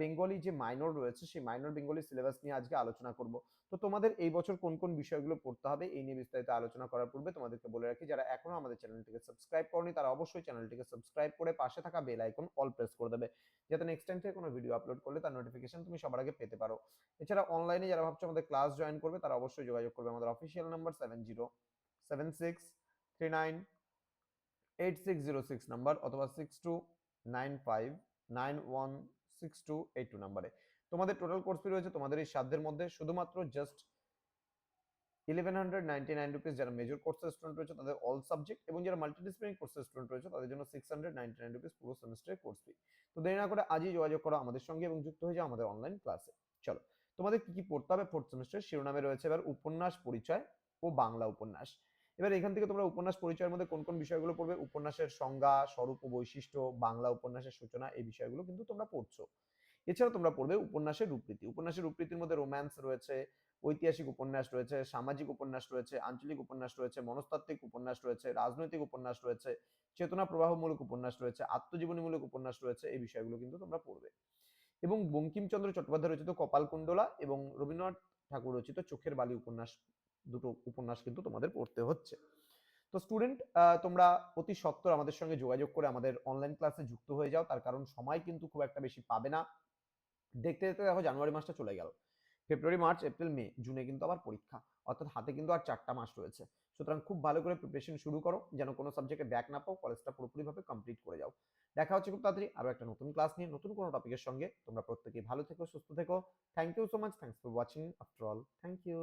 Bengali যে minor রয়েছে, সেই মাইনর বেঙ্গলি সিলেবাস নিয়ে আজকে আলোচনা করব। তো তোমাদের এই বছর কোন কোন বিষয়গুলো পড়তে হবে, এই নিয়ে বিস্তারিত আলোচনা করার পূর্বে তোমাদেরকে বলে রাখি, যারা এখনও আমাদের চ্যানেলটিকে সাবস্ক্রাইব করনি, তারা অবশ্যই চ্যানেলটিকে সাবস্ক্রাইব করে পাশে থাকা বেল আইকন অল প্রেস করে দেবে, যাতে নেক্সট টাইম থেকে কোনো ভিডিও আপলোড করলে তার নোটিফিকেশন তুমি সবার আগে পেতে পারো। এছাড়া অনলাইনে যারা ভাবছ আমাদের ক্লাস জয়েন করবে, তারা অবশ্যই যোগাযোগ করবে আমাদের official number seven zero seven six three nine eight six zero six number অথবা six two nine five nine one six two eight two নাম্বারে। তোমাদের টোটাল কোর্স ফি রয়েছে তোমাদের এই সাধ্যের মধ্যে, শুধুমাত্র just eleven hundred ninety nine rupees যারা মেজর কোর্সের স্টুডেন্ট রয়েছে তাদের অল সাবজেক্ট এবং যারা মাল্টিডিসিপ্লিনারি কোর্সের স্টুডেন্ট রয়েছে তাদের জন্য six hundred ninety nine rupees পুরো সেমিস্টারের কোর্স ফি তো দেরি না করে আজই যোগাযোগ করো আমাদের সঙ্গে এবং যুক্ত হয়ে যাও আমাদের অনলাইন ক্লাসে চলো, তোমাদের কি কি পড়তে হবে ফোর্থ সেমিস্টার শিরোনামে রয়েছে এবার উপন্যাস পরিচয় ও বাংলা উপন্যাস। এবার এখান থেকে তোমরা উপন্যাস পরিচয়ের মধ্যে কোন কোন বিষয়গুলো পড়বে? উপন্যাসের সংজ্ঞা, স্বরূপ ও বৈশিষ্ট্য, বাংলা উপন্যাসের সূচনা, এই বিষয়গুলো কিন্তু তোমরা পড়ছো। এছাড়া তোমরা পড়বে উপন্যাসের রূপরীতি উপন্যাসের রূপরীতির মধ্যে রোম্যান্স রয়েছে, ঐতিহাসিক উপন্যাস রয়েছে, সামাজিক উপন্যাস রয়েছে, আঞ্চলিক উপন্যাস রয়েছে, মনস্তাত্ত্বিক উপন্যাস রয়েছে, রাজনৈতিক উপন্যাস রয়েছে, চেতনা প্রবাহমূলক উপন্যাস রয়েছে, আত্মজীবনীমূলক উপন্যাস রয়েছে, এই বিষয়গুলো কিন্তু তোমরা পড়বে। এবং বঙ্কিমচন্দ্র চট্টোপাধ্যায় রচিত কপালকুণ্ডলা এবং রবীন্দ্রনাথ ঠাকুর রচিত চোখের বালি উপন্যাস দুটো উপন্যাস কিন্তু তোমাদের পড়তে হচ্ছে। তো স্টুডেন্ট তোমরা অতি সত্বর আমাদের সঙ্গে যোগাযোগ করে আমাদের অনলাইন ক্লাসে যুক্ত হয়ে যাও। তার কারণ সময় কিন্তু খুব একটা বেশি পাবে না। দেখতে দেখতে দেখো জানুয়ারি মাসটা চলে গেল। ফেব্রুয়ারি মার্চ এপ্রিল মে জুনে কিন্তু আবার পরীক্ষা। অর্থাৎ হাতে কিন্তু আর চারটা মাস রয়েছে। সুতরাং খুব ভালো করে প্রিপারেশন শুরু করো। যেন কোনো সাবজেক্টে ব্যাক না পাও কলেজটা পুরোপুরিভাবে কমপ্লিট করে যাও। দেখা হচ্ছে খুব তাড়াতাড়ি আরও একটা নতুন ক্লাস নিয়ে, নতুন কোনো টপিকের সঙ্গে। তোমরা প্রত্যেকেই ভালো থেকো, সুস্থ থেকো। Thank you so much thanks for watching after all thank you